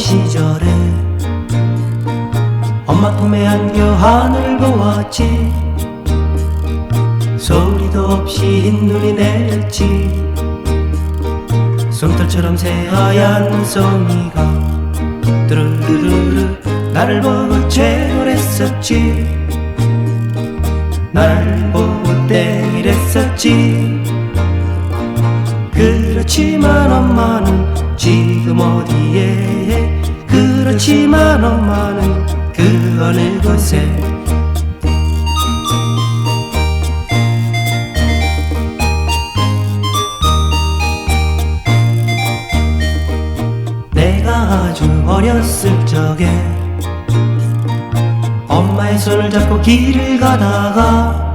시절에 엄마 품에 안겨 하늘을 보았지. 소리도 없이 흰 눈이 내렸지. 솜털처럼 새하얀 눈송이가 뚜루루루루 나를 보고 채널했었지. 나를 보고 땡이랬었지. 그렇지만 엄마는 지금 어디에 그렇지만 엄마는 그 어느 곳에? 내가 아주 어렸을 적에 엄마의 손을 잡고 길을 가다가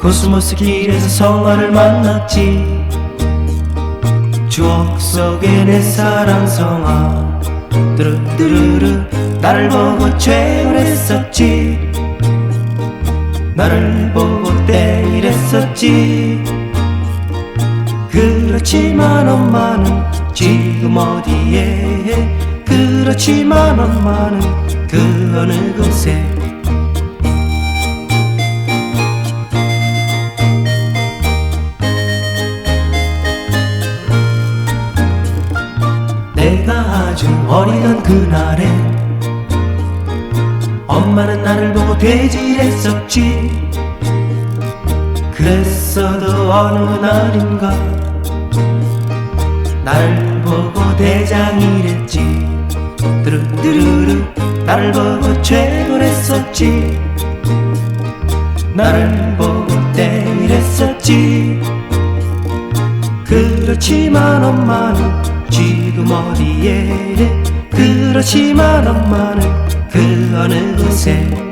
코스모스 길에서 성화를 만났지 추억 속에 내 사랑 성화. 뚜루뚜루루 나를 보고 최원했었지. 나를 보고 땡이랬었지. 그렇지만 엄마는 지금 어디에? 그렇지만 엄마는 그 어느 곳에 아주 어리던 그날에 엄마는 나를 보고 돼지했었지. 그랬어도 어느 날인가 나를 보고 대장이랬지. 뚜루뚜루루 나를 보고 최고랬었지. 나를 보고 땡이랬었지. 그렇지만 엄마는 지 금 어디에 그렇지만 엄마는 그 어느 곳에